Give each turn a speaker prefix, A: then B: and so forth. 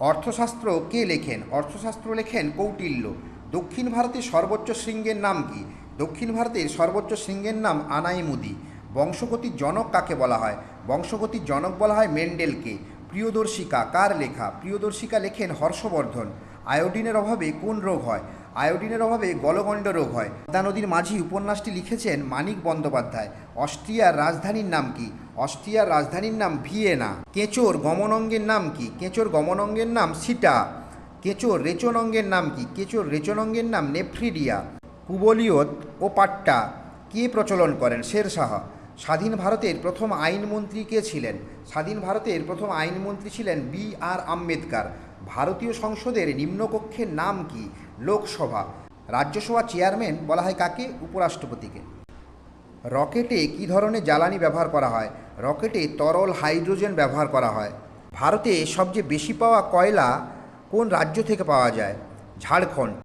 A: অর্থশাস্ত্র কে লেখেন? অর্থশাস্ত্র লেখেন কৌটিল্য। দক্ষিণ ভারতের সর্বোচ্চ শৃঙ্গের নাম কি? দক্ষিণ ভারতের সর্বোচ্চ শৃঙ্গের নাম আনাইমুদি। বংশগতির জনক কাকে বলা হয়? বংশগতির জনক বলা হয় মেন্ডেলকে। প্রিয়দর্শিকা কার লেখা। প্রিয়দর্শিকা লেখেন হর্ষবর্ধন। আয়োডিনের অভাবে কোন রোগ হয়? আয়োডিনের অভাবে গলগণ্ড রোগ হয়। পদ্মা নদীর মাঝি উপন্যাসটি লিখেছেন মানিক বন্দ্যোপাধ্যায়। অস্ট্রিয়ার রাজধানীর নাম কি? অস্ট্রিয়ার রাজধানীর নাম ভিয়েনা। কেঁচোর গমনঙ্গের নাম কি? কেঁচোর গমনঙ্গের নাম সিটা। কেঁচোর রেচনঙ্গের নাম কি? কেঁচোর রেচনঙ্গের নাম নেফ্রিডিয়া। কুবলিয়ত ও পাট্টা কে প্রচলন করেন? শেরশাহ স্বাধীন ভারতের প্রথম আইনমন্ত্রী কে ছিলেন? স্বাধীন ভারতের প্রথম আইনমন্ত্রী ছিলেন বি আর আম্বেদকর। ভারতীয় সংসদের নিম্নকক্ষের নাম কি? লোকসভা। রাজ্যসভা চেয়ারম্যান বলা হয় কাকে? উপরাষ্ট্রপতিকে। রকেটে কী ধরনের জ্বালানি ব্যবহার করা হয়? রকেটে তরল হাইড্রোজেন ব্যবহার করা হয়। ভারতে সবচেয়ে বেশি পাওয়া কয়লা কোন রাজ্য থেকে পাওয়া যায়? ঝাড়খণ্ড।